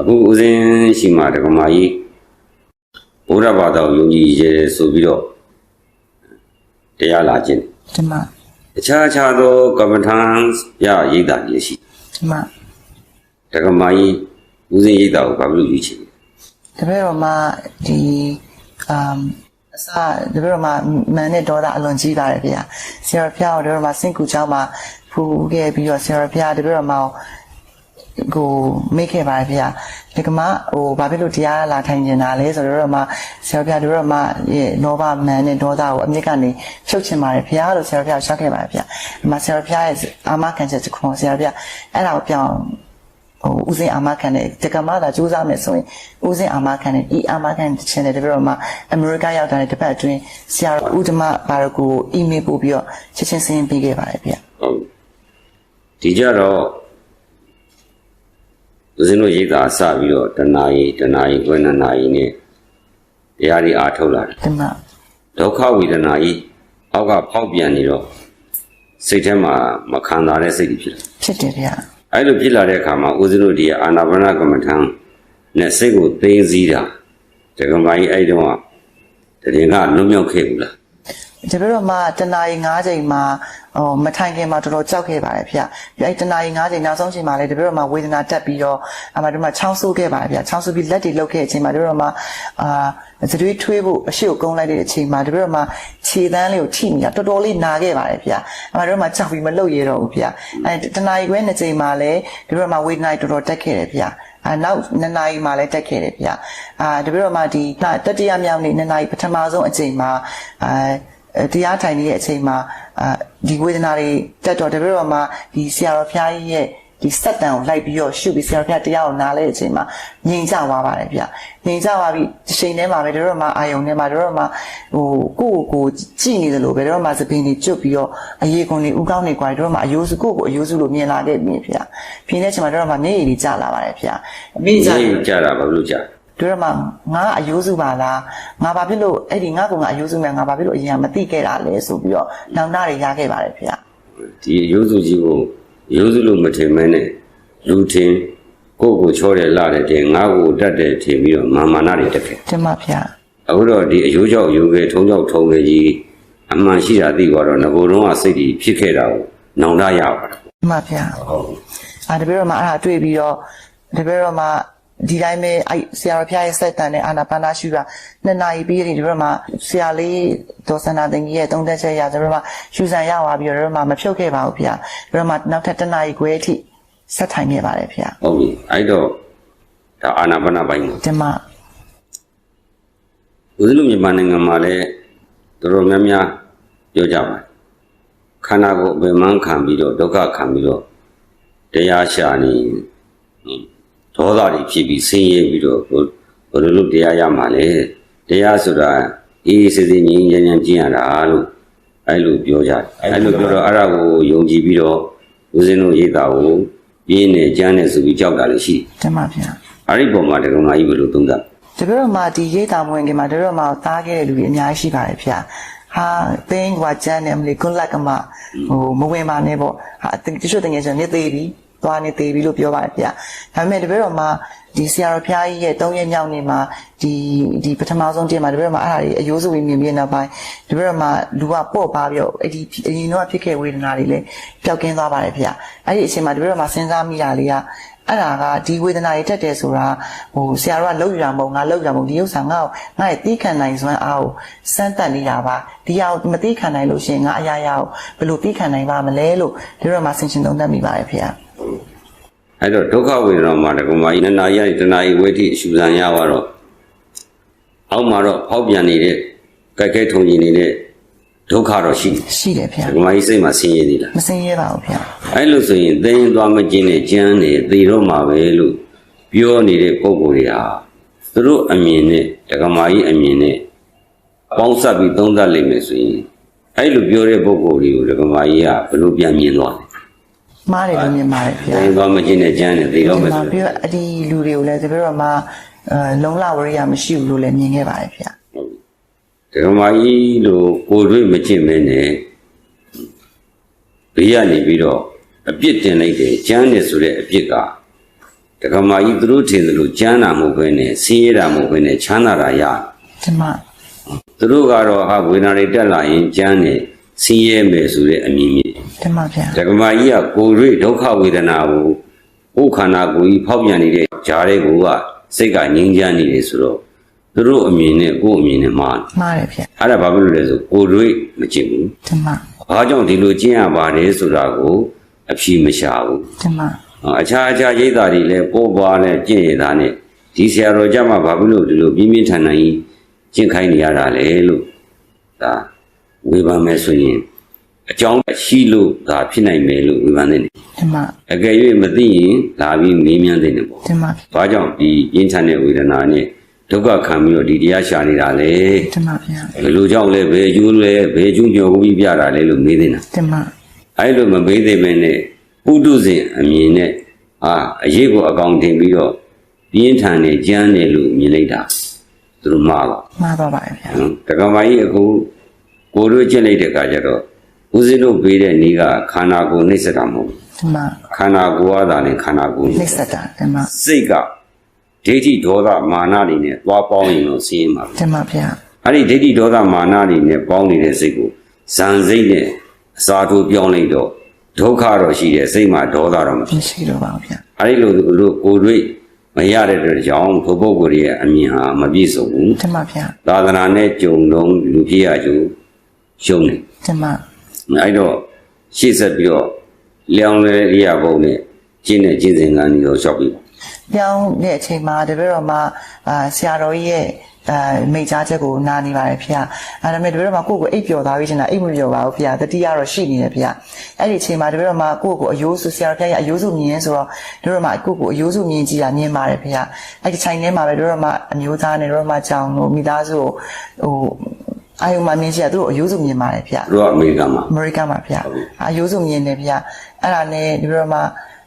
အခုဦးစင်းရှိမှဒကမာကြီးဘုရားဘာသာကိုယုံကြည်ရဲဆိုပြီးတော့တရားလာခြင်းဒီမှာတခြားခြားသောကမ္မထံရရိတ်တာကြီးရှိဒီမှာဒကမာကြီးဦးစင်းရိတ်တာကိုဘာလို့ယူချင်လဲတပည့်တော်မှာဒီအမ်အစတပည့်တော်မှာမန်နဲ့ဒေါသအလွန်ကြီးပါတယ်ဗျာဆရာဖျားတော်တပည့်တော်မှာစင်ကူချောင်းမှာဖူခဲ့ပြီးတော့ဆရာဖျားတပည့်တော်မှာ ကိုမိတ်ခဲ့ပါတယ်ဗျာဒီကမှဟိုဘာဖြစ်လို့တရားလာထိုင်နေတာလဲဆိုတော့မှဆရာဖျားတပည့်တော်မှာရဲ့လောဘမန်နဲ့ဒေါသကိုအမြင့်ကနေဖြုတ်ချင်ပါတယ်ဗျာလို့ဆရာဖျားရှောက်ခဲ့ပါတယ်ဗျာဒီမှာဆရာဖျားရဲ့အာမခံချက်တစ်ခုဆရာဖျားအဲ့ဒါကိုပြောင်းဟိုဦးစင်းအာမခံတဲ့တက္ကမသာစူးစမ်းမယ်ဆိုရင်ဦးစင်းအာမခံတဲ့ဤအာမခံတဲ့ချင်းတဲ့တပည့်တော်မှာအမေရိကရောက်တာတဲ့တစ်ပတ်အတွင်းဆရာဦးဓမ္မဘာရကူအီးမေးလ်ပို့ပြီးတော့ချက်ချင်းစင်းပေးခဲ့ပါတယ်ဗျဟုတ်ဒီကြတော့ ဦးစင်းတို့ရိတ်တာစပြီးတော့တဏှာကြီးတဏှာကြီးကွယ်နနာကြီးနဲ့တရားကြီးအားထုတ်လာတယ်ဒီမှာဒုက္ခဝေဒနာကြီးအောက်ကဖောက်ပြန်နေတော့စိတ်ထဲမှာမခံစားတဲ့စိတ်ကြီးဖြစ်လာဖြစ်တယ်ဗျအဲ့လိုဖြစ်လာတဲ့အခါမှာဦးဇင်းတို့ဒီအာနာပါနကမ္မထံနဲ့စိတ်ကိုသိသိစည်းတာတက္ကမကြီးအဲ့တုန်းကတရင်ကလွတ်မြောက်ခဲ့ဘူးလားတပည့်တော်မှာတနာရီ9ချိန်မှာ ဟိုမထိုင်ခင်မှာတော်တော်ကြောက်ခဲ့ပါတယ်ဗျပြီးအဲ့တနာရီ9ချိန်နောက်ဆုံးချိန်မှာလည်းတပည့်တော်မှာဝေဒနာတက်ပြီးတော့အမှဒီမှာချောင်းဆိုးခဲ့ပါတယ်ဗျချောင်းဆိုးပြီးလက်တွေလုတ်ခဲ့တဲ့အချိန်မှာတပည့်တော်မှာအာသတွေးထွေးဖို့အရှိကိုကုန်းလိုက်တဲ့အချိန်မှာတပည့်တော်မှာခြေတန်းလေးကိုထိမိတာတော်တော်လေးနာခဲ့ပါတယ်ဗျအမှဒီမှာကြောက်ပြီးမလုတ်ရတော့ဘူးဗျအဲတနာရီခွဲနှစ်ချိန်မှာလည်းတပည့်တော်မှာဝေဒနာတော်တော်တက်ခဲ့တယ်ဗျအာနောက်နှစ်နာရီမှလည်းတက်ခဲ့တယ်ဗျအာတပည့်တော်မှာဒီတတိယမြောက်နေ့နှစ်နာရီပထမဆုံးအချိန်မှာအာအဲ တရားထိုင်နေတဲ့အချိန်မှာအာဒီဝေဒနာတွေတက်တော့တပည့်တော်မှာဒီဆရာတော်ဖျားကြီးရဲ့ဒီစက်တန်ကိုလိုက်ပြီးတော့ရှုပြီးဆရာတော်ဖျားတရားကိုနားလဲတဲ့အချိန်မှာငြိမ်ချသွားပါတယ်ဗျငြိမ်ချသွားပြီးဒီချိန်ထဲမှာပဲတပည့်တော်မှာအာယုံထဲမှာတပည့်တော်မှာဟိုကိုယ့်ကိုယ်ကိုကြည့်နေသလိုပဲတပည့်တော်မှာသပင်းတွေကျွတ်ပြီးတော့အရေးကုန်တွေဥကောင်းတွေကွာတပည့်တော်မှာအယိုးစုကိုယ့်ကိုယ်အယိုးစုလို့မြင်လာခဲ့ပြီဗျဖြင်းတဲ့အချိန်မှာတပည့်တော်မှာမျက်ရည်တွေကျလာပါတယ်ဗျအမိကြဒီကြတာဘာလို့ကြ တို့ရမှာငါအယိုးစုပါလားငါဘာဖြစ်လို့အဲ့ဒီငါကငါအယိုးစုမဲ့ငါဘာဖြစ်လို့အရင်ကမသိခဲ့တာလဲဆိုပြီးတော့နောင်နာတွေရခဲ့ပါတယ်ဖေ။ဒီရိုးစုကြီးကိုရိုးစုလို့မထင်မဲနဲ့လူထင်ကိုယ့်ကိုချောတယ်လာတယ်တင်ငါ့ကိုတတ်တယ်ထင်ပြီးတော့မာမာနတွေတက်ခဲ့တင်ပါဖေအခုတော့ဒီအယိုးကြောက်ယိုးခဲထုံးကြောက်ထုံးခဲကြီးအမှန်ရှိတာသိသွားတော့ငကိုယ်တော့ကစိတ်ကြီးဖြစ်ခဲ့တာကိုနောင်တရပါတော့။တင်ပါဖေဟုတ်။အာတပည့်တော်မှာအဲ့ဒါတွေ့ပြီးတော့တပည့်တော်မှာ ဒီတိုင်းပဲအဲ့ဆရာတော်ဖျားရဲ့စက်တန်နဲ့အာနာပါနာရှုတာနှစ်နာရီပြီးရင်တပည့်တော်မှာဆရာလေးဒေါ်စန္ဒာတင်ကြီးရဲ့သုံးသက်ချက်ရတပည့်တော်မှာရှုဆန်ရသွားပြီးတော့တပည့်တော်မှာမဖြုတ်ခဲ့ပါဘူးဖေ။တပည့်တော်မှာနောက်ထပ်တစ်နာရီခွဲအထိဆက်ထိုင်ခဲ့ပါတယ်ဖေဟုတ်ပြီအဲ့တော့ဒါအာနာပါနပိုင်းကို။တင်ပါဦးဇင်းတို့မြန်မာနိုင်ငံမှာလည်းတော်တော်များများပြောကြပါတယ်ခန္ဓာကိုယ်အပင်မခံပြီးတော့ဒုက္ခခံပြီးတော့တရားရှာနေဟင်း ဒေါသတွေဖြစ်ပြီးဆင်းရဲပြီးတော့ဘယ်ဘယ်လိုလုပ်တရားရမှာလဲတရားဆိုတာအေးအေးဆေးဆေးငြိမ်းငြိမ်းချမ်းချမ်းကျင့်ရတာလို့အဲ့လိုပြောကြတယ်အဲ့လိုပြောတော့အဲ့ဒါကိုယုံကြည်ပြီးတော့ဦးဇင်းတို့ရေးတာကိုပြင်းနေကြမ်းနေဆိုပြီးကြောက်တာလည်းရှိတယ်တင်ပါဖေအဲ့ဒီပုံမှာတက္ကမကြီးဘယ်လိုသုံးသပ်တပည့်တော်မှာဒီရိတ်တာမဝင်ခင်မှာတပည့်တော်မှာသားခဲ့တဲ့လူတွေအများကြီးရှိပါတယ်ဖေ။ဟာသိန်းကွာကျန်းတယ်မလို့ကွန်လက်ကမှဟိုမဝင်ပါနဲ့ပေါ့။ဟာတချို့တကယ်ဆိုနေသေးပြီ။ သွားနေသေးပြီလို့ပြောပါတယ်ဖေ။ဒါပေမဲ့တပည့်တော်မှာဒီဆရာတော်ဖျားကြီးရဲ့၃ရက်မြောက်နေ့မှာဒီဒီပထမဆုံးတင်မှာတပည့်တော်မှာအဲ့ဒါတွေအယိုးစုဝင်မြင်ပြနောက်ပိုင်းတပည့်တော်မှာလူကပေါ့ပါပြီးတော့အဲ့ဒီအရင်တော့ဖြစ်ခဲ့ဝေဒနာတွေလည်းပျောက်ကင်းသွားပါတယ်ဖေ။အဲ့ဒီအချိန်မှာတပည့်တော်မှာစဉ်းစားမိတာလေးကအဲ့ဒါကဒီဝေဒနာတွေတက်တယ်ဆိုတာဟိုဆရာတော်ကလောက်ယူတာမဟုတ်ငါလောက်ယူတာမဟုတ်ဒီဥစ္စာငါ့ကိုငါ့ရဲ့တီးခံနိုင်စွမ်းအားကိုစမ်းသပ်နေတာပါဒီဟာကိုမတီးခံနိုင်လို့ရှိရင်ငါအရာရာကိုဘယ်လိုတီးခံနိုင်ပါမလဲလို့ဒီတော့မှဆင်ရှင်သုံးသပ်မိပါတယ်ဖေ။အဲ့ တော့ဒုက္ခဝေဒနာမှာတက္ကမကြီးနှစ်နာရီကနေတစ်နာရီဝဲထိအရှူဆန်ရသွားတော့အောက်မှာတော့ဖောက်ပြန်နေတဲ့ကြိုက်ခဲထုံကြီးနေတဲ့ဒုက္ခတော့ရှိတယ်ရှိတယ်ဖေတက္ကမကြီးစိတ်မှာဆင်းရဲသေးလားမစင်ရဲပါဘူးဖေအဲ့လိုဆိုရင်သိရင်သွားမကျင်းနဲ့ကြမ်းနေသေတော့မှာပဲလို့ပြောနေတဲ့ပုံကိုယ်တွေဟာသူတို့အမြင်နဲ့တက္ကမကြီးအမြင်နဲ့ပေါင်းစပ်ပြီးသုံးသပ်လိမ့်မယ်ဆိုရင်အဲ့လိုပြောတဲ့ပုံကိုယ်တွေကိုတက္ကမကြီးကဘယ်လိုပြန်မြင်သွားလဲ မှားတယ်လို့မြင်ပါတယ်ဖေသိရင်သွားမကျင်းနဲ့ကြမ်းနေသေတော့မယ်မှာဆိုပြီးတော့အဒီလူတွေကိုလည်းဒီတော့မှအဲလုံလဝရိယမရှိဘူးလို့လည်းမြင်ခဲ့ပါတယ်ဖေဒကမာကြီးလို့ကိုယ်တွေ့မကျင့်မဲနဲ့ဘေးကနေပြီးတော့အပြစ်တင်လိုက်တယ်ကျမ်းနေဆိုတဲ့အပြစ်ကတတက္ကမကြီးသူတို့ထင်သလိုကျမ်းတာမဟုတ်ဘဲနဲ့ဆင်းရဲတာမဟုတ်ဘဲနဲ့ချမ်းသာတာရတမသူတို့ကတော့ဟာဝေဒနာတွေတက်လာရင်ကျမ်းနေ ဆင်းရဲမယ်ဆိုတဲ့အမြင်မြင်တမဗျာတက္ကမကြီးကကိုယ်တွေ့ဒုက္ခဝေဒနာကိုကိုယ်ခန္ဓာကိုယ်ကြီးဖောက်ပြန်နေတဲ့ဂျားတဲ့ကိုကစိတ်ကငြိမ်းချမ်းနေတယ်ဆိုတော့သူတို့အမြင်နဲ့ကိုယ်အမြင်နဲ့မှားတယ်မှားတယ်ဗျာအဲ့ဒါဘာဖြစ်လို့လဲဆိုကိုယ်တွေ့မကျင်ဘူးတမဘာကြောင့်ဒီလိုကျင့်ရပါတယ်ဆိုတာကိုအဖြေမရှာဘူးတမအခြားအခြားရိတ်သားတွေလည်းပိုးပွားနဲ့ကျင့်ရတာနဲ့ဒီဆရာတော်ကြမှာဘာဖြစ်လို့ဒီလိုပြင်းပြင်းထန်ထန်ကြီးကျင့်ခိုင်းနေရတာလဲလို့ဒါ ဝေဖန်မယ်ဆိုရင်အကြောင်းရှိလို့ဒါဖြစ်နိုင်မယ်လို့ဝေဖန်နေတယ်တမအကယ်၍မသိရင်လာပြီးမေးမြန်းနေတယ်ပေါ့တမဘာကြောင့်ဒီပြင်းထန်တဲ့ဝေဒနာနဲ့ဒုက္ခခံပြီးတော့ဒီတရားရှာနေတာလဲတမဗျာဘယ်လိုကြောင့်လဲဘယ်အကျိုးလဲဘယ်အကျိုးပြောပြီးပြတာလဲလို့မေးနေတာတမအဲ့လိုမပေးသေးမင်းနဲ့ပုထုဇဉ်အမြင်နဲ့အာအရေးကိုအကောင်တင်ပြီးတော့ပြင်းထန်နေကြမ်းနေလို့မြင်လိုက်တာသူတို့မှားပါမှားပါပါဗျာနော်တက္ကမကြီးအခု ကိုတို့ကျင့်လိုက်တဲ့အခါကျတော့ဦးဇင်းတို့ပေးတဲ့နေ့ကခန္ဓာကိုယ်နှိစ္စတာမဟုတ်ဘူးတမခန္ဓာကိုယ်ကသာနဲ့ခန္ဓာကိုယ်နှိစ္စတာတမစိတ်ကဒိဋ္ဌိဒေါသမာနတွေနဲ့သွားပေါင်းရင်တော့ဆင်းရဲမှာပဲတမဗျာအဲ့ဒီဒိဋ္ဌိဒေါသမာနတွေနဲ့ပေါင်းနေတဲ့စိတ်ကိုဇန်စိတ်နဲ့အစာထိုးပြောင်းလိုက်တော့ဒုက္ခတော့ရှိတယ်စိတ်မှာဒေါသတော့မရှိမရှိတော့ပါဘူးဗျာအဲ့ဒီလိုလိုကိုယ်တွေ့မရတဲ့အတွက်ကြောင့်ဘုပုဂ္ဂိုလ်ရဲ့အမြင်ဟာမပြည့်စုံဘူးတမဗျာသာသနာနဲ့ကြုံလုံးလူဖြစ်ရကျိုး ရှုံးနေတမအဲ့တော့ရှေ့ဆက်ပြီးတော့လျောင်းလဲရိယာဘုံနဲ့ကျင့်တဲ့ကျင့်စဉ်ကန်းကြီးတော့လျှောက်ပြီးပါပြောင်းတဲ့အချိန်မှာတပည့်တော်မှာအာဆရာတော်ကြီးရဲ့အဲမိတ်ကြားချက်ကိုနားနေပါတယ်ဖေ။အဲဒါပေမဲ့တပည့်တော်မှာကိုယ့်ကိုအိပ်ပျော်သွားပြီးချင်တာအိပ်မပျော်ပါဘူးဖေ။တတိယတော့ရှိနေတယ်ဖေ။အဲ့ဒီအချိန်မှာတပည့်တော်မှာကိုယ့်ကိုအယိုးစုဆရာတော်ဖျားရဲ့အယိုးစုမြင်ဆိုတော့တပည့်တော်မှာကိုယ့်ကိုအယိုးစုမြင်ကြည့်တာမြင်ပါတယ်ဖေ။အဲ့ဒီချိန်ထဲမှာပဲတပည့်တော်မှာအမျိုးသားနဲ့တပည့်တော်မှာကြောင်တို့မိသားစုကိုဟို အာယုံမမြင်ကြည့်တာသူတို့အယိုးစုမြင်ပါတယ်ဖေသူကအမေရိကန်မှာ။အမေရိကန်မှာဖေ။အယိုးစုမြင်တယ်ဖေ။အဲ့ဒါနဲ့တပည့်တော်မှာ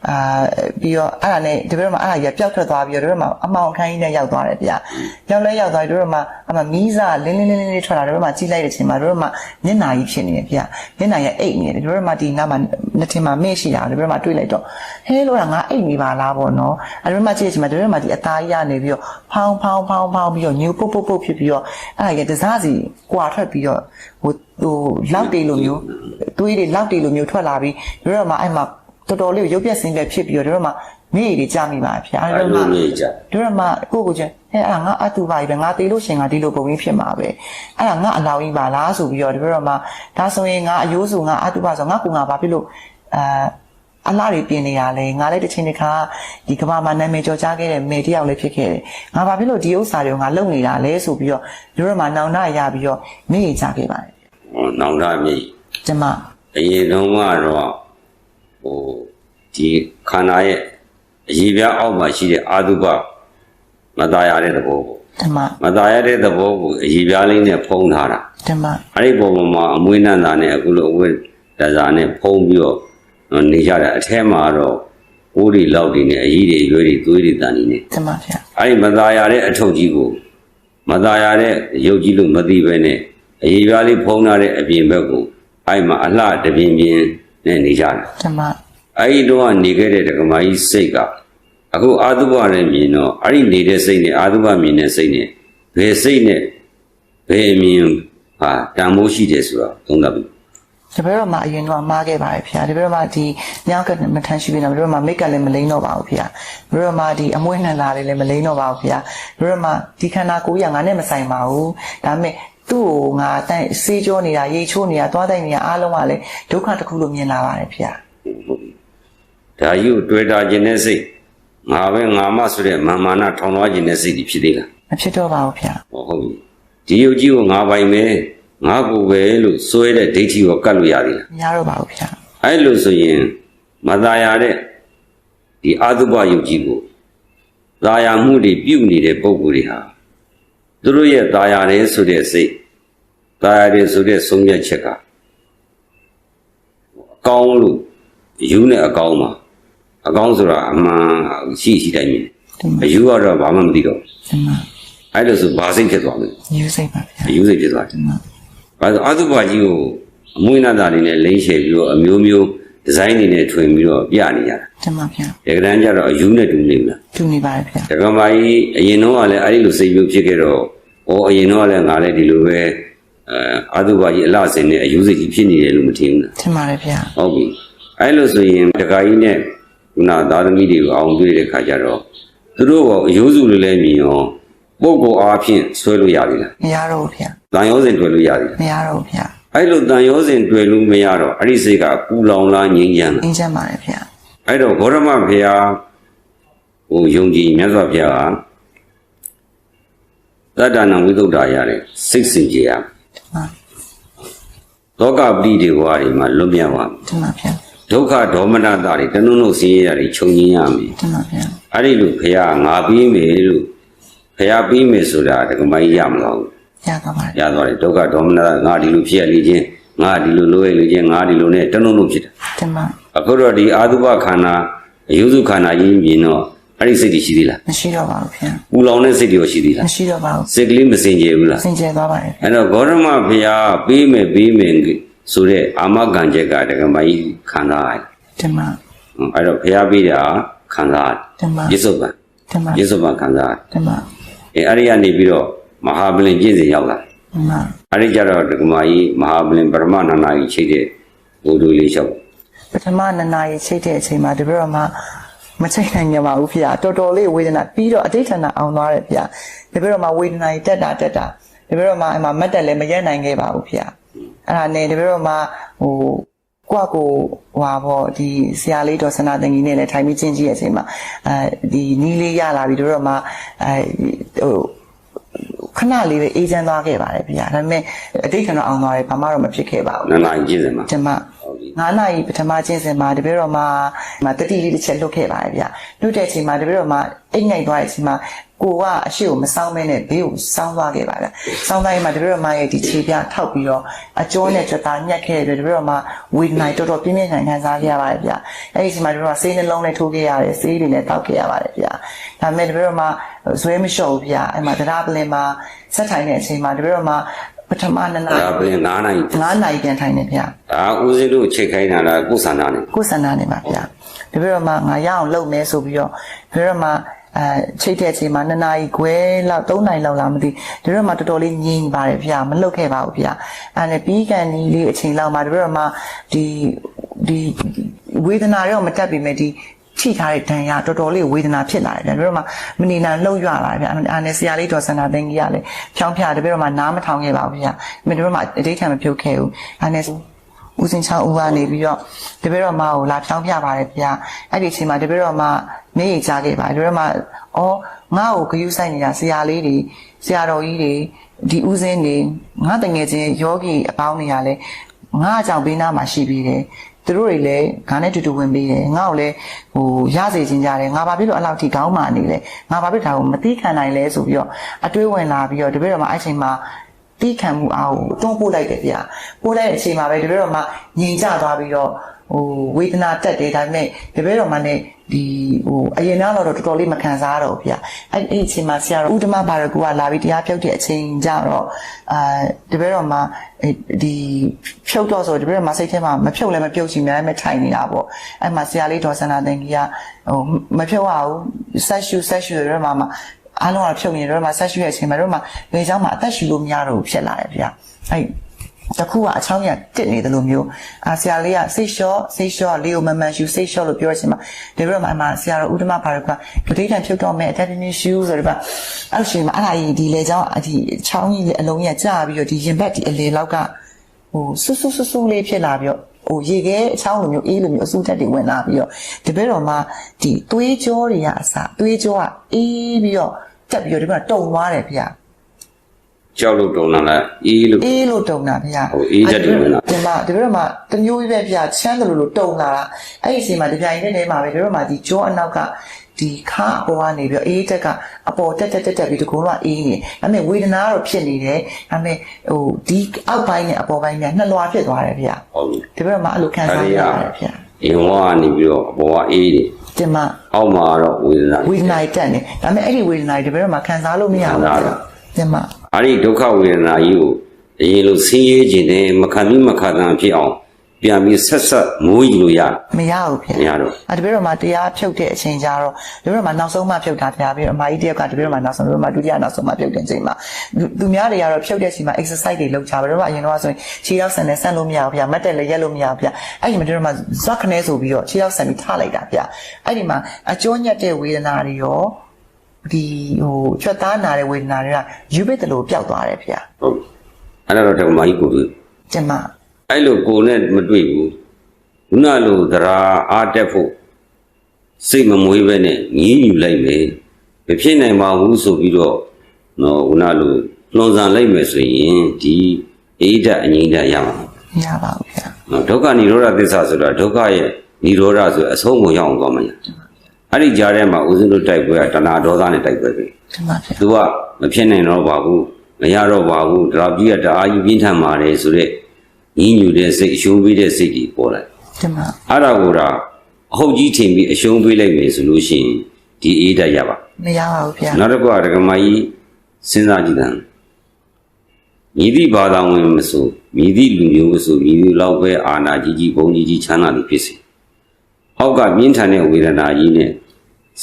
အာပြီးတော့အဲ့ဒါနဲ့တပည့်တော်မှာအဲ့ဒါကြီးပျောက်ထွက်သွားပြီးတော့တပည့်တော်မှာအမောင်ခန်းကြီးနဲ့ရောက်သွားတယ်ဗျ။ရောက်လဲရောက်သွားပြီးတပည့်တော်မှာအမမီးစာလင်းလင်းလင်းလင်းလေးထွက်လာတပည့်တော်မှာကြီးလိုက်တဲ့အချိန်မှာတပည့်တော်မှာမျက်နှာကြီးဖြစ်နေတယ်ဗျ။မျက်နှာရဲ့အိတ်နေတယ်တပည့်တော်မှာဒီနားမှာနှစ်ထင်မှာမေ့ရှိတာတပည့်တော်မှာတွေးလိုက်တော့ဟဲလို့ကငါအိတ်နေပါလားပေါ့နော်။အဲ့တပည့်တော်မှာကြည့်တဲ့အချိန်မှာတပည့်တော်မှာဒီအသားကြီးကနေပြီးတော့ဖောင်းဖောင်းဖောင်းဖောင်းပြီးတော့ညူပုတ်ပုတ်ပုတ်ဖြစ်ပြီးတော့အဲ့ဒါကြီးတစားစီကွာထွက်ပြီးတော့ဟိုဟိုလောက်တေးလိုမျိုးတွေးတွေလောက်တေးလိုမျိုးထွက်လာပြီးတပည့်တော်မှာအဲ့မှာ တော်တော်လေးကိုရုပ်ပြက်စင်းပြက်ဖြစ်ပြီးတော့တပည့်တော်မှာမေ့တွေကြမိပါဗျာအဲ့အဲ့တော့လိုမှနေကြတို့ရမကိုကိုချင်းအဲအဲ့ဒါငါအတူပါပြီပဲငါတေးလို့ရှင်ငါဒီလိုပုံကြီးဖြစ်မှာပဲအဲ့ဒါငါအလောင်းကြီးပါလားဆိုပြီးတော့ဒီဘက်တော့မှဒါဆိုရင်ငါအယိုးစုငါအတူပါဆိုငါကူငါဘာဖြစ်လို့အာအလားတွေပြင်နေရလဲငါလည်းတစ်ချိန်တစ်ခါဒီကမ္ဘာမှာနာမည်ကျော်ကြားခဲ့တဲ့မေတယောက်လည်းဖြစ်ခဲ့တယ်ငါဘာဖြစ်လို့ဒီဥစ္စာတွေကိုငါလုပ်နေတာလဲဆိုပြီးတော့တို့ရမနောင်နာရပြီးတော့မေ့ရကြခဲ့ပါတယ်ဟောနောင်တမြေကျမအရင်တုန်းကတော့ ဟိုဒီခန္ဓာရဲ့အရေးပြားအောက်မှာရှိတဲ့အာတုပမตายရတဲ့သဘောပေါ့ ကျမ မตายရတဲ့သဘောကိုအရေးပြားလေးနဲ့ဖုံးထားတာ ကျမ အဲ့ဒီပုံပေါ်မှာအမွေးနန္တာနဲ့အခုလိုအဝိဒဇာနဲ့ဖုံးပြီးတော့နေကြတာအထဲမှာတော့အိုးတွေလောက်တွေနဲ့အကြီးတွေရွယ်တွေသွေးတွေတန်နေနေ ကျမဖေ အဲ့ဒီမตายရတဲ့အထုပ်ကြီးကိုမตายရတဲ့ရုပ်ကြီးလို့မသိပဲနဲ့အရေးပြားလေးဖုံးထားတဲ့အပြင်ဘက်ကိုအဲ့မှာအလှတပြင်းပြင်း နဲ့နေကြတာကျမအဲ့ဒီတော့ကနေခဲ့တဲ့ဒကမာကြီးစိတ်ကအခုအာသုဘနဲ့မြင်တော့အဲ့ဒီနေတဲ့စိတ်နဲ့အာသုဘမြင်တဲ့စိတ်နဲ့ဘယ်စိတ်နဲ့ဘယ်အမြင်ဟာတန်မိုးရှိတယ်ဆိုတာသုံးသပ်ပြီတပည့်တော်မှာအရင်တော့မှားခဲ့ပါတယ်ဖေ။တပည့်တော်မှာဒီညောက်ကမထမ်းရှိပြီနော်တပည့်တော်မှာမိတ်ကလည်းမလိမ့်တော့ပါဘူးဖေ။တပည့်တော်မှာဒီအမွှေးနှံလာလေးလည်းမလိမ့်တော့ပါဘူးဖေ။တပည့်တော်မှာဒီခန္ဓာကိုယ်ကြီးကငါနဲ့မဆိုင်ပါဘူး။ဒါပေမဲ့ သူ့ကိုငါတန်စေးကြောနေတာရေချိုးနေတာသွားတိုက်နေတာအားလုံးကလည်းဒုက္ခတစ်ခုလို့မြင်လာပါတယ်ဖေ။ဟုတ်ပြီဒါကြီးကိုတွေ့တာခြင်းနဲ့စိတ်ငါပဲငါမဆိုတဲ့မာမာနထောင်လွှားခြင်းနဲ့စိတ်ဒီဖြစ်သေးလားမဖြစ်တော့ပါဘူးဖေဟောဟုတ်ပြီဒီယုတ်ကြီးကိုငါပိုင်မယ်ငါကိုယ်ပဲလို့စွဲတဲ့ဒိဋ္ဌိကိုကတ်လို့ရသေးလား။မရတော့ပါဘူးဖေအဲ့လိုဆိုရင်မသားရတဲ့ဒီအာသုဘယုတ်ကြီးကိုသာယာမှုတွေပြုနေတဲ့ပုံကိုယ်တွေဟာ သူတို့ရဲ့သာယာတယ်ဆိုတဲ့စိတ်သာယာတယ်ဆိုတဲ့ဆုံးဖြတ်ချက်ကအကောင်းလို့ယူနဲ့အကောင်းမှာအကောင်းဆိုတာအမှန်ရှိရှိတိုင်းမြင်။ဒီမှာအယူကတော့ဘာမှမသိတော့ဒီမှာအဲ့လိုဆိုဘာစိတ်ဖြစ်သွားလဲညူးစိတ်ပါဖေအယူစိတ်ဖြစ်သွားတယ်။ဒီမှာဘာလို့အာသုဘကြီးကိုအမွေးနာတာတွေနဲ့လိမ့်ချယ်ပြီးတော့အမျိုးမျိုး ဒီဇိုင်းတွေနဲ့ထွင်ပြီးတော့ပြနေကြတာတင်ပါဗျာတကယ်တမ်းကျတော့အယူနဲ့တူနေမလားတူနေပါတယ်ဗျာတက္ကမကြီးအရင်တော့ကလည်းအဲ့ဒီလိုစိတ်မျိုးဖြစ်ခဲ့တော့ဩအရင်တော့ကလည်းငါလည်းဒီလိုပဲအဲအာသုဘကြီးအလှဆင်နဲ့အယူစိတ်ကြီးဖြစ်နေတယ်လို့မထင်ဘူးလားတင်ပါတယ်ဗျာဟုတ်ပြီအဲ့လိုဆိုရင်တက္ကကြီးနဲ့ခုနသားသမီးတွေကိုအောင်တွေ့တဲ့ခါကျတော့သူတို့ကအယူစုလိုလဲမြင်ရောပုဂ္ဂိုလ်အားဖြင့်ဆွဲလို့ရပြီလားမရတော့ဘူးဗျာတန်ရောစဉ်တွေ့လို့ရပြီလားမရတော့ဘူးဗျာ အဲ့လိုတန်ရောစဉ်တွေ့လို့မရတော့အဲ့ဒီစိတ်ကပူလောင်လားငြိမ်းချမ်းလားအင်းချမ်းပါတယ်ဗျာအဲ့တော့ဂေါရမဖေဟာဟိုယုံကြည်မြတ်စွာဘုရားကသတ္တနာဝိသုဒ္ဓါရတဲ့စိတ်စင်ကြယ်ရတင်ပါလောကပဋိဒေဝါတွေမှာလွတ်မြောက်ပါမယ်တင်ပါဗျာဒုက္ခဒေါမနတာတွေတဏှုနှုတ်ဆင်းရဲတာတွေချုပ်ငြင်းရမယ်တင်ပါဗျာအဲ့ဒီလိုဖေဟာငါပြီးမယ်လို့ဖေဟာပြီးမယ်ဆိုတာတက္ကမကြီးရမလို့ ရသွားပါတယ်ရသွားတယ်ဒုက္ခဒေါမနတာငါဒီလိုဖြစ်ရလေခြင်းငါဒီလိုလိုရလေခြင်းငါဒီလိုနဲ့တဏှုနှုတ်ဖြစ်တယ်တင်ပါအခုတော့ဒီအာသုဘခန္ဓာအယုစုခန္ဓာကြီးမြင်တော့အဲ့ဒီစိတ်တွေရှိသေးလားမရှိတော့ပါဘူးဗျာပူလောင်တဲ့စိတ်တွေရောရှိသေးလားမရှိတော့ပါဘူးစိတ်ကလေးမစင်ကြယ်ဘူးလားစင်ကြယ်သွားပါတယ်အဲ့တော့ဂေါရမဘုရားပေးမယ်ပေးမယ်ဆိုတဲ့အာမခံချက်ကတက္ကမကြီးခံစားရတယ်တင်ပါဟွန်းအဲ့တော့ဘုရားပေးတာခံစားရတယ်တင်ပါရစ္ဆုတ်ပံတင်ပါရစ္ဆုတ်ပံခံစားရတယ်တင်ပါအဲအဲ့ဒီကနေပြီးတော့ မဟာပလင်ပြည့်စင်ရောက်လာတင်ပါအဲ့ဒီကျတော့တက္ကမကြီးမဟာပလင်ပရမနာနာကြီးချိတ်တဲ့ဘုဒ္ဓလေးလျှောက်ပထမနှစ်နာရီချိတ်တဲ့အချိန်မှာတပည့်တော်မှမချိတ်နိုင်ကြပါဘူးဖေ။တော်တော်လေးဝေဒနာပြီးတော့အတိတ်ထဏအောင်သွားတယ်ဖေ။တပည့်တော်မှဝေဒနာကြီးတက်တာတက်တာတပည့်တော်မှအမှမတ်တက်လည်းမရက်နိုင်ခဲ့ပါဘူးဖေ။အဲ့ဒါနဲ့တပည့်တော်မှဟိုကိုယ့်ကိုဟွာပေါ့ဒီဆရာလေးတော်စနာတင်ကြီးနဲ့လည်းထိုင်ပြီးကျင့်ကြည့်ရဲ့အချိန်မှာအဲဒီနီးလေးရလာပြီတပည့်တော်မှအဲဟို ခဏလေးပဲအေးချမ်းသွားခဲ့ပါတယ်ဗျာဒါပေမဲ့အတိတ်ကတော့အောင်သွားတယ်ဘာမှတော့မဖြစ်ခဲ့ပါဘူးနာနာကြီးပြည့်စင်မှာကျမဟုတ်ပြီ9နာရီပထမချင်းစင်မှာတပည့်တော်မှာမတတိလေးတစ်ချက်လွတ်ခဲ့ပါတယ်ဗျလွတ်တဲ့အချိန်မှာတပည့်တော်မှာအိတ်ငိုက်သွားတဲ့အချိန်မှာ ကိုကအရှိကိုမစောင်းမဲနဲ့ဘေးကိုစောင်းသွားခဲ့ပါဗျစောင်းသွားရင်မှာတပည့်တော်မှာရဲ့ဒီခြေပြထောက်ပြီးတော့အကျောနဲ့ကြက်သားညက်ခဲ့တဲ့အတွက်တပည့်တော်မှာဝေဒနာတော်တော်ပြင်းပြင်းထန်ထန်စားခဲ့ရပါတယ်ဗျအဲ့ဒီအချိန်မှာတပည့်တော်ဆေးနှလုံးနဲ့ထိုးခဲ့ရတယ်ဆေးတွေနဲ့တောက်ခဲ့ရပါတယ်ဗျဒါပေမဲ့တပည့်တော်မှာဇွဲမလျှော့ဘူးဗျအဲ့မှာတရားပလင်မှာဆက်ထိုင်တဲ့အချိန်မှာတပည့်တော်မှာပထမနှစ်နာရီဒါပလင်9နိုင်9နာရီပြန်ထိုင်နေဗျဒါဦးစင်းတို့ချိတ်ခိုင်းတာလားကိုယ်ဆန္ဒနဲ့ကိုယ်ဆန္ဒနေပါဗျာတပည့်တော်မှာငါရအောင်လုပ်မယ်ဆိုပြီးတော့တပည့်တော်မှာ အဲချိတ်တဲ့အချိန်မှာ2နာရီခွဲလောက်3နာရီလောက်လာမသိတပည့်တော်မှာတော်တော်လေးငြိမ်ပါတယ်ဗျာမလုပ်ခဲ့ပါဘူးဗျာအဲနဲ့ပြီးကန်ဒီလေးအချိန်လောက်မှာတပည့်တော်မှာဒီဒီဝေဒနာတော့မတက်ပြီမဲ့ဒီထိထားတဲ့ဒဏ်ရာတော်တော်လေးဝေဒနာဖြစ်လာတယ်ဗျာတပည့်တော်မှာမနေနိုင်လှုပ်ရလာတယ်ဗျာအာနဲ့ဆရာလေးတော်စန္ဒသိန်းကြီးကလည်းဖြောင်းဖြတပည့်တော်မှာနားမထောင်ခဲ့ပါဘူးဗျာတပည့်တော်မှာအတိတ်ထံမဖြုတ်ခဲ့ဘူးအာနဲ့ ဦးစင်ချောင်းဦးကနေပြီးတော့တပည့်တော်မကိုလာဖြောင်းပြပါတယ်ဗျာအဲ့ဒီအချိန်မှာတပည့်တော်မမျက်ရည်ကျခဲ့ပါတယ်တပည့်တော်မအော်ငါ့ကိုဂယုဆိုင်နေတာဆရာလေးတွေဆရာတော်ကြီးတွေဒီဦးစင်းတွေငါတငယ်ချင်းယောဂီအပေါင်းတွေကလည်းငါအကြောင်းဘေးနားမှာရှိပြီးတယ်သူတို့တွေလည်းငါနဲ့တူတူဝင်ပြီးတယ်ငါ့ကိုလည်းဟိုရစေခြင်းကြတယ်ငါဘာဖြစ်လို့အဲ့လောက်ထိခေါင်းမာနေလဲငါဘာဖြစ်ဒါကိုမသိခံနိုင်လဲဆိုပြီးတော့အတွေးဝင်လာပြီးတော့တပည့်တော်မအဲ့ချိန်မှာ တီးခံမှုအားကိုတွန်းပို့လိုက်တယ်ဗျာပို့လိုက်တဲ့အချိန်မှာပဲတပည့်တော်မှငြိမ်ကျသွားပြီးတော့ဟိုဝေဒနာတက်တယ်ဒါပေမဲ့တပည့်တော်မှလည်းဒီဟိုအရင်ကတော့တော်တော်လေးမခံစားတော့ဘူးဗျာအဲ့အဲ့ဒီအချိန်မှာဆရာတော်ဥဒ္ဓမဘာရကူကလာပြီးတရားဖြုတ်တဲ့အချိန်ကျတော့အာတပည့်တော်မှအဲ့ဒီဖြုတ်တော့ဆိုတပည့်တော်မှစိတ်ထဲမှာမဖြုတ်လည်းမပြုတ်ချင်များမဲ့ထိုင်နေတာပေါ့အဲ့မှာဆရာလေးဒေါ်စန္ဒာတင်ကြီးကဟိုမဖြုတ်ရဘူးဆက်ရှူဆက်ရှူရမှာမှာ အားလုံးကဖြုတ်နေတော့မှဆက်ရှူရဲ့အချိန်မှာတော့မှလေချောင်းမှာအသက်ရှူလို့မရတော့ဘူးဖြစ်လာတယ်ဗျာအဲ့တခုကအချောင်းရတက်နေတယ်လို့မျိုးအာဆရာလေးကစိတ်လျှော့စိတ်လျှော့လေးကိုမမှန်ရှူစိတ်လျှော့လို့ပြောတဲ့အချိန်မှာဒီဘက်မှာအမဆရာတော်ဥဒ္ဓမဘာရကပဋိဌာန်ဖြုတ်တော့မဲ့ attention shoe ဆိုတော့အဲ့လိုရှိမှအဲ့ဒါကြီးဒီလေချောင်းဒီချောင်းကြီးအလုံးကြီးကြာပြီးတော့ဒီရင်ဘတ်ဒီအလေလောက်ကဟိုဆူဆူဆူဆူလေးဖြစ်လာပြီးတော့ ဟိုရေခဲအချောင်းလိုမျိုးအေးလိုမျိုးအဆူတက်တွေဝင်လာပြီးတော့ဒီဘက်တော်မှာဒီသွေးကြောတွေကအစသွေးကြောကအေးပြီးတော့တက်ပြီးတော့ဒီဘက်တုံသွားတယ်ဗျာကြောက်လို့တုံလာလားအေးလို့အေးလို့တုံတာဗျာဟုတ်အေးချက်တွေဝင်လာဒီမှာဒီဘက်မှာတမျိုးကြီးပဲဗျာချမ်းတယ်လို့လို့တုံလာတာအဲ့ဒီအချိန်မှာဒီပြိုင်နဲ့နေမှာပဲဒီဘက်မှာဒီကြောအနောက်က ဒီခါအပေါ်ကနေပြီးတော့အေးတက်ကအပေါ်တက်တက်တက်တက်ပြီးဒီကုန်းကအေးနေတယ်ဒါပေမဲ့ဝေဒနာကတော့ဖြစ်နေတယ်ဒါပေမဲ့ဟိုဒီအောက်ပိုင်းနဲ့အပေါ်ပိုင်းနဲ့နှစ်လွာဖြစ်သွားတယ်ဗျာဟုတ်ပြီဒီဘက်မှာအဲ့လိုခံစားရပါတယ်ဗျာအင်ဝါကနေပြီးတော့အပေါ်ကအေးတယ်ဒီမှာအောက်မှာတော့ဝေဒနာဝေဒနာတက်နေဒါပေမဲ့အဲ့ဒီဝေဒနာတွေဒီဘက်မှာခံစားလို့မရဘူးဗျာဒီမှာအဲ့ဒီဒုက္ခဝေဒနာကြီးကိုအရင်လိုဆင်းရဲခြင်းနဲ့မခံမိမခံတာဖြစ်အောင် ပြန်ပြီးဆက်ဆက်မိုးယူလို့ရမရဘူးဗျာမရတော့အဲတပည့်တော်မှာတရားဖြုတ်တဲ့အချိန်ကျတော့တပည့်တော်မှာနောက်ဆုံးမှဖြုတ်တာဗျာပြီးတော့အမကြီးတယောက်ကတပည့်တော်မှာနောက်ဆုံးတပည့်တော်မှာဒုတိယနောက်ဆုံးမှဖြုတ်တဲ့အချိန်မှာသူသူများတွေကတော့ဖြုတ်တဲ့အချိန်မှာ exercise တွေလုပ်ကြပါတော့အရင်တော့ဆိုရင်ခြေရောက်ဆန်နဲ့ဆန့်လို့မရဘူးဗျာမတ်တက်လည်းရက်လို့မရဘူးဗျာအဲ့ဒီမှာတပည့်တော်မှာဇက်ခနဲဆိုပြီးတော့ခြေရောက်ဆန်ပြီးထားလိုက်တာဗျာအဲ့ဒီမှာအကျိုးညက်တဲ့ဝေဒနာတွေရောဒီဟိုချွတ်သားနာတဲ့ဝေဒနာတွေကယူပစ်တယ်လို့ပျောက်သွားတယ်ဗျာဟုတ်အဲ့ဒါတော့ဓမ္မကြီးကိုတွေ့ကျမ အဲ့လိုကိုယ်နဲ့မတွေ့ဘူးခုနလိုသရာအားတက်ဖို့စိတ်မမွေးပဲနဲ့ငြင်းယူလိုက်မယ်မဖြစ်နိုင်ပါဘူးဆိုပြီးတော့နော်ခုနလိုလွန်ဆန်လိုက်မယ်ဆိုရင်ဒီအိဒတ်အငြိမ့်တတ်ရမှာမရပါဘူးဗျာနော်ဒုက္ခនិရောဓသစ္စာဆိုတာဒုက္ခရဲ့និရောဓဆိုအဆုံးကိုရောက်အောင်သွားမှာအဲ့ဒီကြားထဲမှာဦးဇင်းတို့တိုက်ပွဲကတဏှာဒေါသနဲ့တိုက်ပွဲပဲကျမဗျာသူကမဖြစ်နိုင်တော့ပါဘူးမရတော့ပါဘူးဒါပြည့်ကတအားကြီးပြင်းထန်ပါတယ်ဆိုတော့ ညီးညူတဲ့စိတ်အရှုံးပေးတဲ့စိတ်ကြီးပေါ်လာတယ်ကျမအဲ့ဒါကိုဒါအဟုတ်ကြီးထင်ပြီးအရှုံးပေးလိုက်မယ်ဆိုလို့ရှိရင်ဒီအေးတတ်ရပါမရပါဘူးဗျာနောက်တစ်ခုကဒကမကြီးစဉ်းစားကြည့်တယ်မြည်သည့်ဘာသာဝင်မဆိုမြည်သည့်လူမျိုးမဆိုမြည်သည့်လောက်ပဲအာနာကြီးကြီးဘုံကြီးကြီးချမ်းသာလို့ဖြစ်စေဟောက်ကပြင်းထန်တဲ့ဝေဒနာကြီးနဲ့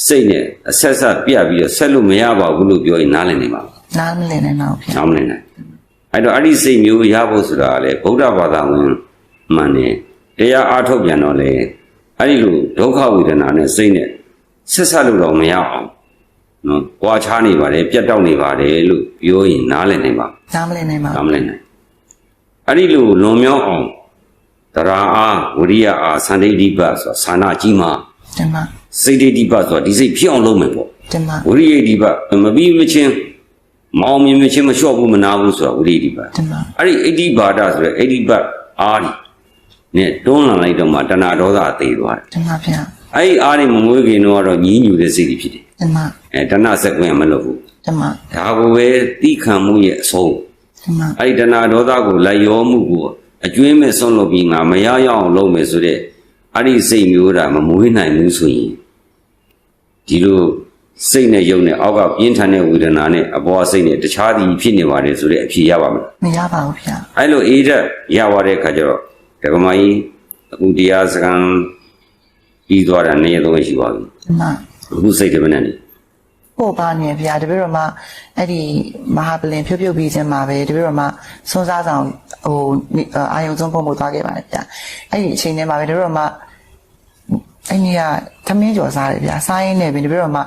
စိတ်နဲ့အဆက်ဆက်ပြတ်ပြီးတော့ဆက်လို့မရပါဘူးလို့ပြောရင်နားလည်နေပါဘူးနားမလည်နိုင်တော့ဗျာနားမလည်နိုင် အဲ့တော့အဲ့ဒီစိတ်မျိုးရဖို့ဆိုတာကလေဗုဒ္ဓဘာသာဝင်မှန်တယ်တရားအားထုတ်ပြန်တော့လေအဲ့ဒီလိုဒုက္ခဝေဒနာနဲ့စိတ်နဲ့ဆက်ဆက်လို့တော့မရအောင်နော်၊ကြွားချားနေပါတယ်ပြတ်တောက်နေပါတယ်လို့ပြောရင်နားလည်နိုင်ပါနားမလည်နိုင်ပါနားဘူးမလည်နိုင်အဲ့ဒီလိုလွန်မြောက်အောင်တရားအားဝရိယအားသန္တိဋ္ဌိပတ်ဆိုတာဌာနကြီးမှာကျမစိတ်ဒိဋ္ဌိပတ်ဆိုတာဒီစိတ်ဖြစ်အောင်လုပ်မယ်ပေါ့ကျမဝရိယဓိပတ်မပြီးမချင်း မအောင်မြင်မချင်းမလျှော့ဘူးမနာဘူးဆိုတာဝရိယဓိပတ်ကျမအဲ့ဒီအဋ္ဌိဘာဒဆိုရယ်အဋ္ဌိပတ်အားဒီနဲ့တွန်းလာလိုက်တော့မှတဏှာဒေါသအသေးသွားတယ်ကျမဗျာအဲ့ဒီအားဒီမမွေးခင်တော့ကတော့ညင်းညူတဲ့စိတ်တွေဖြစ်တယ်ကျမအဲတဏှာဆက်ကွင်းမလုပ်ဘူးကျမဒါကိုပဲတိခံမှုရဲ့အဆုံးကျမအဲ့ဒီတဏှာဒေါသကိုလိုက်ရောမှုကိုအကျွင်းမဲ့ဆုံးလုပ်ပြီးငါမရရအောင်လုပ်မယ်ဆိုတဲ့အဲ့ဒီစိတ်မျိုးတာမမွေးနိုင်ဘူးဆိုရင်ဒီလို စိတ်နဲ့ယုံနဲ့အောက်ကပြင်းထန်တဲ့ဝေဒနာနဲ့အပေါ်စိတ်နဲ့တခြားသည်ဖြစ်နေပါတယ်ဆိုတဲ့အဖြေရပါမယ်မရပါဘူးဗျာအဲ့လိုအေးတဲ့ရသွားတဲ့ခါကျတော့ဒကမကြီးအခုတရားစခန်းပြီးသွားတာနေ့ရက်သုံးရက်ရှိပါပြီကျမအခုစိတ်တမနဲ့နေပို့ပါနေဗျာတပည့်တော်မှာအဲ့ဒီမဟာပလင်ဖြုတ်ဖြုတ်ပြီးခြင်းမှာပဲတပည့်တော်မှာစွန်းစားဆောင်ဟိုအာယုံဆုံးပုံပို့သွားခဲ့ပါတယ်ဗျာအဲ့ဒီအချိန်ထဲမှာပဲတပည့်တော်မှာ အဲ့ဒီကသမင်းကျော်စားတယ်ဗျာစားရင်းနဲ့ပဲတပည့်တော်မှာ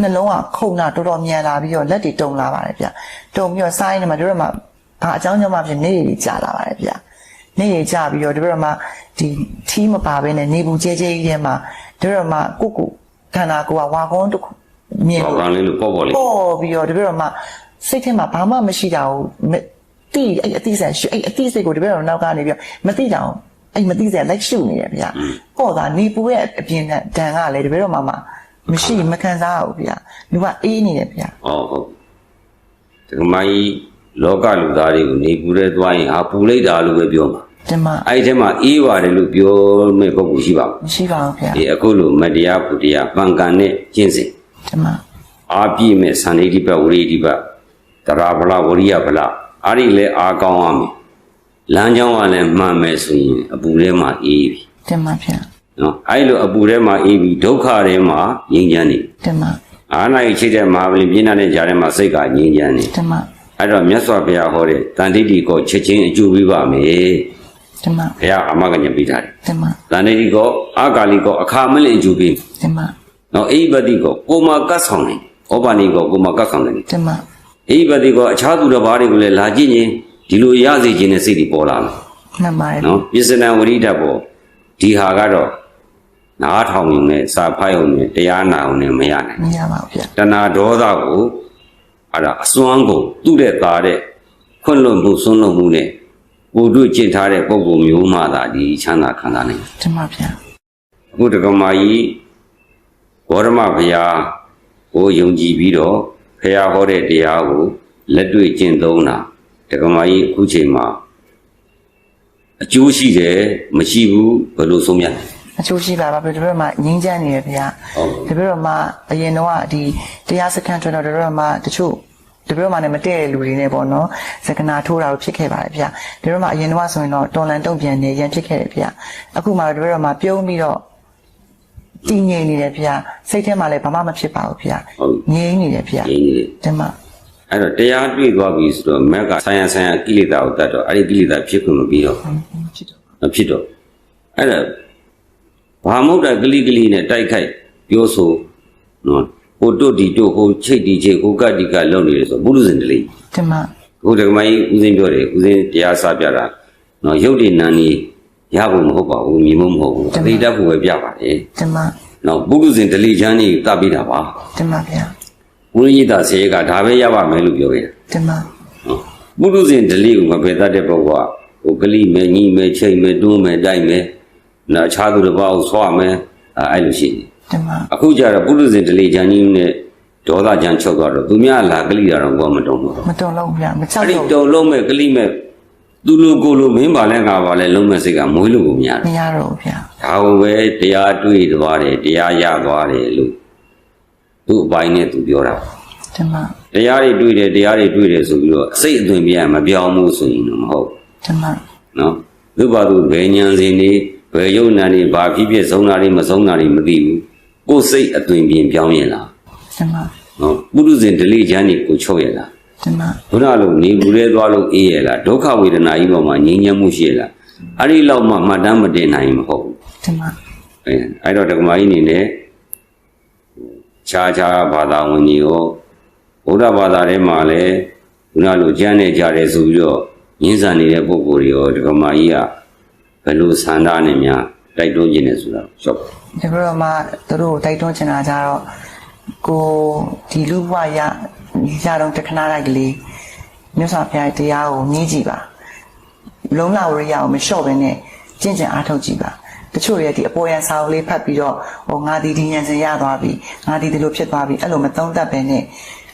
နှလုံးကခုန်တာတော်တော်မြန်လာပြီးတော့လက်တွေတုံလာပါတယ်ဗျာတုံပြီးတော့စားရင်းနဲ့မှာတပည့်တော်မှာဘာအကြောင်းကြောင့်မှဖြစ်နေရည်ကြာလာပါတယ်ဗျာနေရည်ကြာပြီးတော့တပည့်တော်မှာဒီထီးမပါဘဲနဲ့နေဘူးကျဲကျဲကြီးထဲမှာတပည့်တော်မှာကိုကိုခန္ဓာကိုယ်ကဝါကုန်းတစ်ခုမြင်ဟောလို့ကံလေးလို့ပေါ့ပေါ့လေးပေါ်ပြီးတော့တပည့်တော်မှစိတ်ထဲမှာဘာမှမရှိတာကိုမတိအဲ့အတိစိတ်ရှုအဲ့အတိစိတ်ကိုတပည့်တော်နောက်ကနေပြီးတော့မတိကြအောင် အဲ့မတိစိတ်လိုက်ရှုနေရဗျာပေါ့သာနေပူရဲ့အပြင်တန်ကလည်းတပည့်တော်မှမမရှိမခံစားရဘူးဗျာလူကအေးနေတယ်ဗျာဟောဟုတ်ဒကမကြီးလောကလူသားတွေကိုနေပူတဲ့သွားရင်ဟာပူလိုက်တာလို့ပဲပြောမှာဒီမှာအဲ့ဒီထဲမှာအေးပါတယ်လို့ပြောမဲ့ပုဂ္ဂိုလ်ရှိပါဘူးမရှိပါဘူးဗျာဒီအခုလိုမတရားဖူတရားပန်ကန်နဲ့ကျင့်စဉ်ဒီမှာအာပြည့်မဲ့သန္တိတိပတ်ဝရိယတိပတ်တရာဗလဝရိယဗလအဲ့ဒီလဲအာကောင်းရမယ် လမ်းကြောင်းကလည်းမှန်မယ်ဆိုရင်အပူထဲမှာအေးပြီဒီမှာဗျာနော်အဲ့လိုအပူထဲမှာအေးပြီဒုက္ခထဲမှာငြိမ်းချမ်းနေဒီမှာအာနာရိချိတဲ့မဟာပလင်ပြင်းတဲ့ကြားထဲမှာစိတ်ကငြိမ်းချမ်းနေဒီမှာအဲ့တော့မြတ်စွာဘုရားဟောတဲ့တန်တိတိကိုချက်ချင်းအကျိုးပေးပါမယ်ဒီမှာဘုရားအမကညပေးထားတယ်ဒီမှာတန်တိတိကိုအာကာလိကိုအခါမလင့်အကျိုးပေးဒီမှာနော်အိဘတိကိုကိုမကတ်ဆောင်နေဩဘာနိကိုကိုမကတ်ဆောင်နေဒီမှာအိဘတိကိုအခြားသူတစ်ပါးတွေကိုလည်းလာကြည့်ရင် ဒီလိုရစေခြင်းနဲ့စိတ်တွေပေါ်လာမယ်မှန်ပါတယ်နော်ပစ္စနဝရိဒတ်ပေါ်ဒီဟာကတော့နားထောင်ရုံနဲ့စာဖတ်ရုံနဲ့တရားနာရုံနဲ့မရနိုင်မရပါဘူးဗျာတဏှာဒေါသကိုအဲ့ဒါအစွမ်းကုန်သူ့တဲ့သားတဲ့ခွန့်လွန်မှုဆွန့်လွန်မှုနဲ့ကိုယ်တို့ကျင့်ထားတဲ့ပုံပုံမျိုးမှသာဒီချမ်းသာခံစားနိုင်တယ်ဒီမှာဗျာအခုတက္ကမကြီးဘောရမဘုရားကိုယုံကြည်ပြီးတော့ဘုရားဟောတဲ့တရားကိုလက်တွေ့ကျင့်သုံးတာ တက္ကမကြီးအခုချိန်မှာအကျိုးရှိတယ်မရှိဘူးဘယ်လိုဆုံးဖြတ်လဲအချိုးရှိပါပါဘယ်တပည့်တော်မှငင်းချမ်းနေရဗျာဟုတ်တပည့်တော်မှအရင်တော့ကဒီတရားစခန်းထွက်တော့တပည့်တော်မှတချို့တပြိုမှလည်းမတည့်တဲ့လူတွေနဲ့ပေါ့နော်စကနာထိုးတာကိုဖြစ်ခဲ့ပါတယ်ဗျာတပြိုမှအရင်တော့ဆိုရင်တော့တော်လန်တုံ့ပြန်နေရန်ဖြစ်ခဲ့တယ်ဗျာအခုမှတော့တပြိုမှပြုံးပြီးတော့တည်ငြိမ်နေတယ်ဗျာစိတ်ထဲမှာလည်းဘာမှမဖြစ်ပါဘူးဗျာဟုတ်ငြိမ်နေတယ်ဗျာရင်းနေတယ်ဒီမှာ အဲ့တော့တရားတွေ့သွားပြီဆိုတော့မက်ကဆိုင်ရဆိုင်ရကိလေသာကိုတတ်တော့အဲ့ဒီကိလေသာဖြစ်ခွင့်မပြီးတော့ဖြစ်တော့မဖြစ်တော့အဲ့ဒါဘာမဟုတ်တဲ့ကလိကလိနဲ့တိုက်ခိုက်ပြောဆိုနော်ဟိုတုတ်ဒီတုတ်ဟိုချိတ်ဒီချိတ်ဟိုကတ်ဒီကလုံနေတယ်ဆိုဘုရုဇင်တလိဒီမှာဟိုဒကမကြီးဦးစင်းပြောတယ်ဦးစင်းတရားစပြတာနော်ရုပ်တည်နန်းကြီးရဖို့မဟုတ်ပါဘူးမြင်မို့မဟုတ်ဘူးအသေးတတ်ဖို့ပဲပြပါတယ်ဒီမှာနော်ဘုရုဇင်တလိချမ်းကြီးတတ်ပြီးတာပါဒီမှာဗျာ ဘုရကြီးတာဆေးကဒါပဲရပါမယ်လို့ပြောခဲ့တာဒီမှာနော်ပုရုဇဉ်ဒလိကိုမပယ်တတ်တဲ့ပုဂ္ဂိုလ်ကဟိုကလိမယ်ညီမယ်ချိန်မယ်တွန်းမယ်တိုက်မယ်နော်အခြားသူတစ်ပါးကိုဆွားမယ်အဲအဲ့လိုရှိတယ်ဒီမှာအခုကျတော့ပုရုဇဉ်ဒလိချန်ကြီးနဲ့ဒေါသချန်ချုပ်သွားတော့သူများလာကလိတာတော့ဘောမတုံတော့မတုံလို့ဗျာမချောက်အဲ့ဒီတော့တုံလုံးမဲ့ကလိမဲ့သူလိုကိုလိုမင်းပါလဲငါပါလဲလုံးမဲ့စိတ်ကမွေးလို့ကိုမရမဘူးရတော့ဘူးဗျာဒါကိုပဲတရားတွေ့သွားတယ်တရားရသွားတယ်လို့ သူ့အပိုင်းနဲ့သူပြောတာဒီမှာတရားတွေတွေ့တယ်တရားတွေတွေ့တယ်ဆိုပြီးတော့စိတ်အသွင်ပြန်မပြောင်းဘူးဆိုရင်တော့မဟုတ်ဒီမှာနော်သူ့ဘာသူဘယ်ဉာဏ်စဉ်နေဘယ်ယုံနာနေဘာဖြစ်ဖြစ်ဆုံးတာတွေမဆုံးတာတွေမသိဘူးကိုယ်စိတ်အသွင်ပြင်ပြောင်းရင်လားဒီမှာနော်ပုရုဇဉ်ဒလိချမ်းနေကိုချုပ်ရလားဒီမှာဘုရားလုံးနေဘူးလဲသွားလို့အေးရလားဒုက္ခဝေဒနာကြီးပေါ်မှာငြိမ်းချမ်းမှုရှိရလားအဲ့ဒီလောက်မှမှတ်တမ်းမတင်နိုင်ဘူးမဟုတ်ဘူးဒီမှာအဲအဲ့တော့ဒကမာကြီးအနေနဲ့ ခြားခြားဘာသာဝင်ကြီးရောဗုဒ္ဓဘာသာထဲမှာလည်းဘုရားလိုကျမ်းနေကြတယ်ဆိုပြီးတော့ရင်းစံနေတဲ့ပုဂ္ဂိုလ်တွေရောဒကမာကြီးကဘယ်လိုဆန္ဒနဲ့များတိုက်တွန်းခြင်းလဲဆိုတာရှော့ဒီဘက်မှာသူတို့ကိုတိုက်တွန်းချင်တာကြတော့ကိုဒီလူဘဝရရတော့တခဏလိုက်ကလေးမြတ်စွာဘုရားတရားကိုမြည်ကြည့်ပါလုံးလာဝရိယကိုမလျှော့ဘဲနဲ့ကျင့်ကြံအားထုတ်ကြည့်ပါ တချို့ရဲ့ဒီအပေါ်ရန်စာအုပ်လေးဖတ်ပြီးတော့ဟိုငါဒီဒီဉာဏ်စဉ်ရသွားပြီငါဒီဒီလိုဖြစ်သွားပြီအဲ့လိုမသုံးတတ်ပဲနဲ့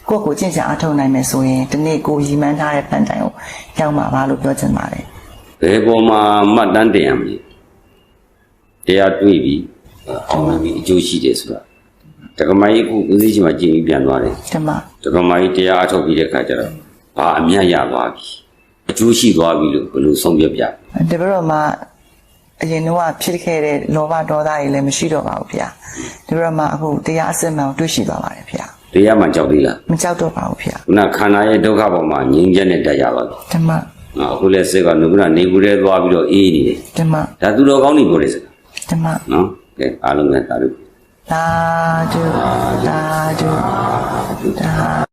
ကိုယ့်ကိုကျင့်ကြံအားထုတ်နိုင်မယ်ဆိုရင်ဒီနေ့ကိုရည်မှန်းထားတဲ့ပန်းတိုင်ကိုရောက်မှာပါလို့ပြောချင်ပါတယ်ဘယ်ပေါ်မှာမှတ်တမ်းတင်ရမလဲတရားတွေ့ပြီအောင်ပြီအကျိုးရှိတယ်ဆိုတာဒကမာကြီးအခုဦးစီးချင်းမှာကြည်ပြီးပြန်သွားတယ်ဒီမှာဒကမာကြီးတရားအထုတ်ပြီးတဲ့ခါကျတော့ဘာအမြတ်ရသွားပြီအကျိုးရှိသွားပြီလို့ဘယ်လိုဆုံးဖြတ်ပြဒီဘက်တော့မှ အရင်တော့ဖြစ်ခဲ့တဲ့လောဘဒေါသတွေလည်းမရှိတော့ပါဘူးဗျာဒီဘက်မှာအခုတရားအစစ်မှန်ကိုတွေ့ရှိသွားပါတယ်ဗျာတရားမှကြောက်သေးလားမကြောက်တော့ပါဘူးဗျာခုနခန္ဓာရဲ့ဒုက္ခပေါ်မှာငြိမ်းချမ်းတဲ့တက်ရပါပြီဒီမှာ။နော်အခုလည်းစိတ်ကနုကနေဘူးတဲ့သွားပြီးတော့အေးနေတယ်ဒီမှာ။ဒါသူတော်ကောင်းနေပြောတဲ့စကားဒီမှာနော်။ကဲအားလုံးပဲသာဓုသာဓုသာဓုသာ